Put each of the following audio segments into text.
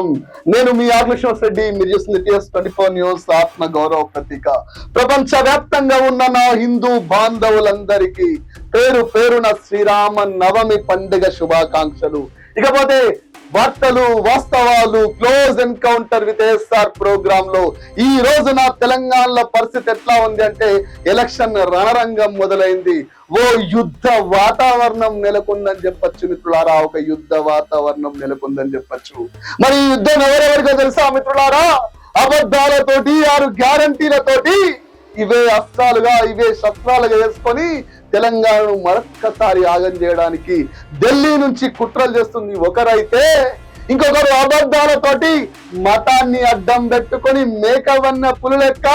స్వాగతం. నేను మీ ఆగ్లశ్వాస్ రెడ్డి. మీరు చూస్తుంది టిఎస్ ట్వంటీ ఫోర్ న్యూస్ ఆత్మ గౌరవ ప్రతీక. ప్రపంచ వ్యాప్తంగా ఉన్న నా హిందూ బాంధవులందరికీ పేరు పేరున శ్రీరామ నవమి పండుగ శుభాకాంక్షలు. ఇకపోతే వార్తలు వాస్తవాలు క్లోజ్ ఎన్కౌంటర్ విత్ ఎస్ఆర్ ప్రోగ్రామ్లో ఈ రోజు నా తెలంగాణలో పరిస్థితి ఎట్లా ఉంది అంటే ఎలక్షన్ రణరంగం మొదలైంది. ఓ యుద్ధ వాతావరణం నెలకొందని చెప్పొచ్చు మిత్రులారా ఒక యుద్ధ వాతావరణం నెలకొందని చెప్పొచ్చు. మరి ఈ యుద్ధం ఎవరెవరికో తెలుసా మిత్రులారా? అబద్ధాలతోటి ఆరు గ్యారంటీలతోటి ఇవే అస్త్రాలుగా ఇవే శస్త్రాలుగా వేసుకొని తెలంగాణను మరొక్కసారి ఆగం చేయడానికి ఢిల్లీ నుంచి కుట్రలు చేస్తుంది ఒకరైతే ఇంకొకరు అబద్ధాలతోటి మతాన్ని అడ్డం పెట్టుకొని మేకవన్న పులులెక్క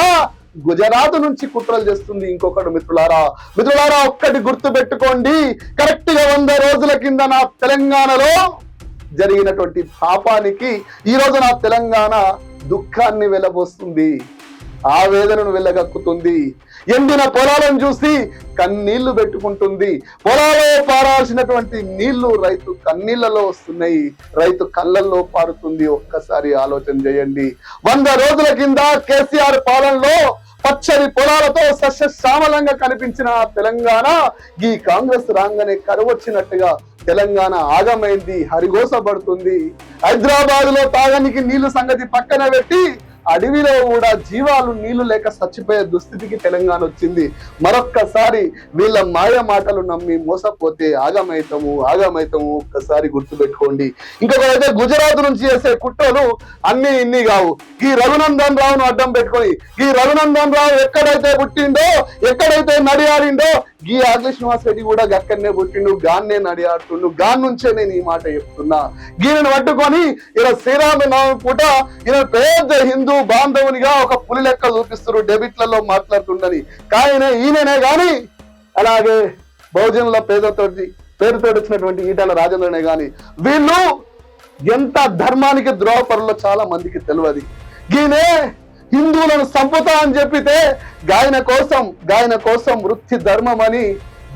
గుజరాత్ నుంచి కుట్రలు చేస్తుంది ఇంకొకటి మిత్రులారా. మిత్రులారా ఒక్కటి గుర్తు పెట్టుకోండి కరెక్ట్గా వంద రోజుల కింద నా తెలంగాణలో జరిగినటువంటి పాపానికి ఈ రోజు నా తెలంగాణ దుఃఖాన్ని వెలబోస్తుంది. ఆవేదనను వెళ్ళగక్కుతుంది. ఎండిన పొలాలను చూసి కన్నీళ్ళు పెట్టుకుంటుంది. పొలాల్లో పారాల్సినటువంటి నీళ్ళు రైతు కన్నీళ్ళలో వస్తున్నాయి. రైతు కళ్ళల్లో పారుతుంది. ఒక్కసారి ఆలోచన చేయండి. వంద రోజుల కింద కేసీఆర్ పాలనలో పచ్చని పొలాలతో సస్యశ్యామలంగా కనిపించిన తెలంగాణ ఈ కాంగ్రెస్ రాగానే కరువచ్చినట్టుగా తెలంగాణ ఆగమైంది. హరిగోసబడుతుంది హైదరాబాద్లో తాగనికి నీళ్ళు సంగతి పక్కన పెట్టి అడవిలో కూడా జీవాలు నీళ్ళు లేక చచ్చిపోయే దుస్థితికి తెలంగాణ వచ్చింది. మరొక్కసారి వీళ్ళ మాయ మాటలు నమ్మి మోసపోతే ఆగమైతము ఆగమైతము. ఒక్కసారి గుర్తుపెట్టుకోండి. ఇంకొకరైతే గుజరాత్ నుంచి చేసే కుట్రలు అన్ని ఇన్ని కావు. ఈ రఘునందన్ రావును అడ్డం పెట్టుకొని ఈ రఘునందన్ రావు ఎక్కడైతే పుట్టిండో ఎక్కడైతే నడియాడిండో ఈ ఆగ్ల శ్రీనివాస్ రెడ్డి కూడా గక్కడనే పుట్టిండు గాన్నే నడియాడుతుండు. గాన్ నుంచే నేను ఈ మాట చెప్తున్నా. గీనను పట్టుకొని ఇలా శ్రీరామ నవమి పూట ఈయన పెద్ద హిందూ బాంధవునిగా ఒక పులి లెక్క చూపిస్తారు డెబిట్లలో మాట్లాడుతుండని. కానీ ఈయననే గాని అలాగే బహుజనుల పేదతోటి పేరుతో వచ్చినటువంటి ఈటల రాజేంద్రనే గాని. వీళ్ళు ఎంత ధర్మానికి ద్రోహపరులో చాలా మందికి తెలియదు గీనే హిందువులను సంపుతా అని చెప్పితే గాయన కోసం గాయన కోసం వృత్తి ధర్మం అని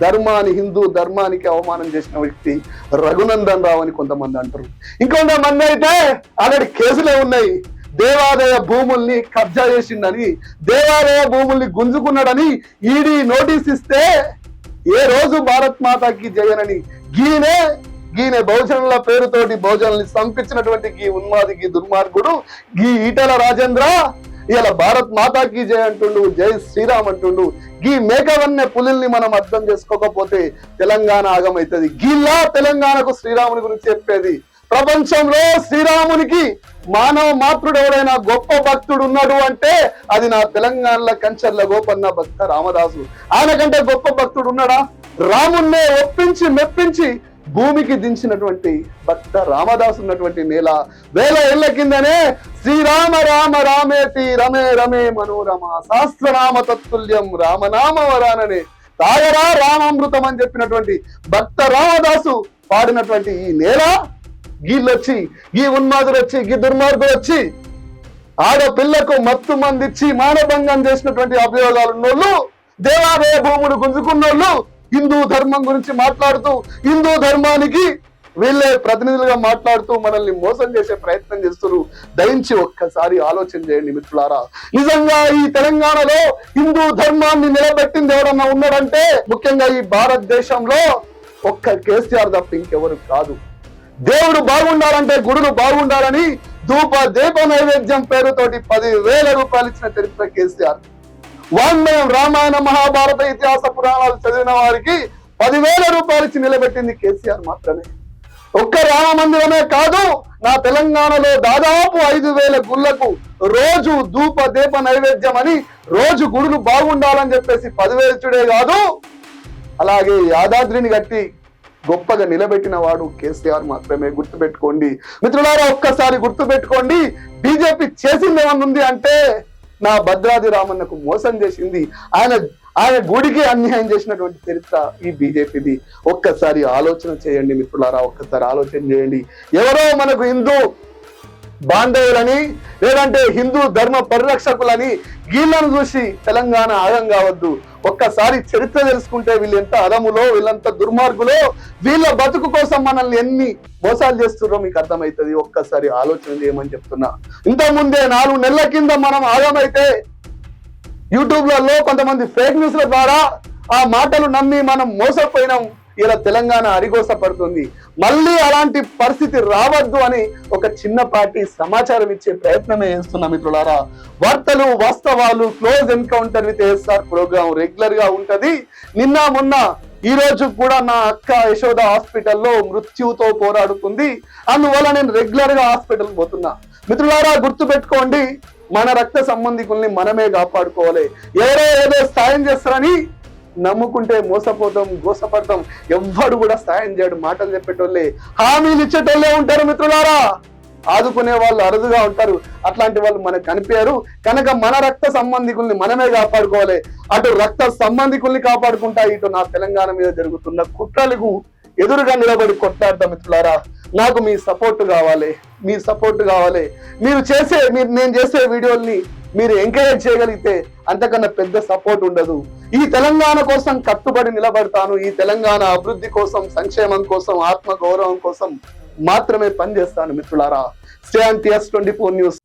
ధర్మాన్ని హిందూ ధర్మానికి అవమానం చేసిన వ్యక్తి రఘునందన్ రావు అని కొంతమంది అంటారు. ఇంకొంతమంది అయితే అతడి కేసులే ఉన్నాయి. దేవాలయ భూముల్ని కబ్జా చేసిండని దేవాలయ భూముల్ని గుంజుకున్నాడని ఈడీ నోటీస్ ఇస్తే ఏ రోజు భారత్ మాతాకి జయనని గీనే గీనే బహుజనుల పేరుతోటి బహుజనుల్ని సంపించినటువంటి గీ ఉన్మాదికి దుర్మార్గుడు గీ ఈటల రాజేంద్ర ఇలా భారత్ మాతాకి జయ అంటుండు జై శ్రీరామ్ అంటుండు. గీ మేకవన్నే పులిల్ని మనం అర్థం చేసుకోకపోతే తెలంగాణ ఆగమైతుంది. గీలా తెలంగాణకు శ్రీరాముని గురించి చెప్పేది. ప్రపంచంలో శ్రీరామునికి మానవ మాతృడు ఎవరైనా గొప్ప భక్తుడు ఉన్నాడు అంటే అది నా తెలంగాణలో కంచర్ల గోపన్న భక్త రామదాసు. ఆయన కంటే గొప్ప భక్తుడు ఉన్నాడా రాముణ్ణే ఒప్పించి మెప్పించి భూమికి దించినటువంటి భక్త రామదాసు ఉన్నటువంటి నేల వేల ఏళ్ళ కిందనే శ్రీరామ రామ రామేతి రమే రమే మనోరమ సహస్రనామ తత్తుల్యం రామనామ వరాననే తాగరా రామామృతం అని చెప్పినటువంటి భక్త రామదాసు పాడినటువంటి ఈ నేల గీళ్ళు వచ్చి ఈ ఉన్మాదులు వచ్చి ఈ దుర్మార్గులు వచ్చి ఆడపిల్లకు మత్తు మందిచ్చి మానభంగం చేసినటువంటి అభియోగాలు ఉన్నోళ్ళు దేవాలయ భూములు గుంజుకున్నోళ్ళు హిందూ ధర్మం గురించి మాట్లాడుతూ హిందూ ధర్మానికి వీళ్ళే ప్రతినిధులుగా మాట్లాడుతూ మనల్ని మోసం చేసే ప్రయత్నం చేస్తున్నారు. దయించి ఒక్కసారి ఆలోచన చేయండి మిత్రులారా. నిజంగా ఈ తెలంగాణలో హిందూ ధర్మాన్ని నిలబెట్టింది ఎవరన్నా ఉన్నాడంటే ముఖ్యంగా ఈ భారతదేశంలో ఒక్క కేసీఆర్ తప్ప ఇంకెవరు కాదు. దేవుడు బాగుండాలంటే గుడులు బాగుండాలని ధూప దీప నైవేద్యం పేరుతోటి పది వేల రూపాయలు ఇచ్చిన చరిత్ర కేసీఆర్. వాంగ్మయం రామాయణ మహాభారత ఇతిహాస పురాణాలు చదివిన వారికి పదివేల రూపాయలు ఇచ్చి నిలబెట్టింది కేసీఆర్ మాత్రమే. ఒక్క రామ మందిరమే కాదు నా తెలంగాణలో దాదాపు ఐదు వేల గుళ్ళకు రోజు ధూప దీప నైవేద్యం అని రోజు గుడులు బాగుండాలని చెప్పేసి పదివేలు ఇచ్చుడే కాదు అలాగే యాదాద్రిని కట్టి గొప్పగా నిలబెట్టిన వాడు కేసీఆర్ మాత్రమే. గుర్తుపెట్టుకోండి. మిత్రులారా ఒక్కసారి గుర్తుపెట్టుకోండి. బీజేపీ చేసింది ఏమన్నా ఉంది అంటే నా భద్రాది రామన్నకు మోసం చేసింది. ఆయన ఆయన గుడికి అన్యాయం చేసినటువంటి చరిత్ర ఈ బీజేపీది. ఒక్కసారి ఆలోచన చేయండి మిత్రులారా ఒక్కసారి ఆలోచన చేయండి. ఎవరో మనకు హిందూ బాంధవులని లేదంటే హిందూ ధర్మ పరిరక్షకులని గీళ్ళను చూసి తెలంగాణ ఆగం కావద్దు. ఒక్కసారి చరిత్ర తెలుసుకుంటే వీళ్ళు ఎంత అదములో వీళ్ళంత దుర్మార్గులో వీళ్ళ బతుకు కోసం మనల్ని ఎన్ని మోసాలు చేస్తున్నారో మీకు అర్థమవుతుంది. ఒక్కసారి ఆలోచన చేయమని చెప్తున్నా. ఇంత ముందే నాలుగు నెలల కింద మనం ఆగమైతే యూట్యూబ్లలో కొంతమంది ఫేక్ న్యూస్ల ద్వారా ఆ మాటలు నమ్మి మనం మోసపోయినాం. ఇలా తెలంగాణ అరిగోస పడుతుంది మళ్ళీ అలాంటి పరిస్థితి రావద్దు అని ఒక చిన్నపాటి సమాచారం ఇచ్చే ప్రయత్నమే చేస్తున్నా మిత్రులారా. వార్తలు వాస్తవాలు close encounter with S R program రెగ్యులర్గా ఉంటది. నిన్న మొన్న ఈ రోజు కూడా నా అక్క యశోద హాస్పిటల్లో మృత్యుతో పోరాడుతుంది. అందువల్ల నేను రెగ్యులర్గా హాస్పిటల్ పోతున్నా. మిత్రులారా గుర్తు పెట్టుకోండి మన రక్త సంబంధికుల్ని మనమే కాపాడుకోవాలి. ఎవరో ఏదో సాయం చేస్తారని నమ్ముకుంటే మోసపోతాం గోసపడతాం. ఎవ్వడు కూడా సాయం చేయడు మాటలు చెప్పేటోళ్ళే. హామీలు ఇచ్చేటోళ్ళే ఉంటారు మిత్రులారా. ఆదుకునే వాళ్ళు అరుదుగా ఉంటారు. అట్లాంటి వాళ్ళు మనకు కనిపించారు కనుక మన రక్త సంబంధికుల్ని మనమే కాపాడుకోవాలి. అటు రక్త సంబంధికుల్ని కాపాడుకుంటా ఇటు నా తెలంగాణ మీద జరుగుతున్న కుట్రలకు ఎదురుగా నిలబడి కొట్లాడతాం మిత్రులారా. నాకు మీ సపోర్ట్ కావాలి. మీ సపోర్ట్ కావాలి. మీరు చేసే మీరు నేను చేసే వీడియోల్ని మీరు ఎంకరేజ్ చేయగలిగితే అంతకన్నా పెద్ద సపోర్ట్ ఉండదు. ఈ తెలంగాణ కోసం కట్టుబడి నిలబడతాను. ఈ తెలంగాణ అభివృద్ధి కోసం సంక్షేమం కోసం ఆత్మ గౌరవం కోసం మాత్రమే పనిచేస్తాను మిత్రులారా. Stay and T S twenty four news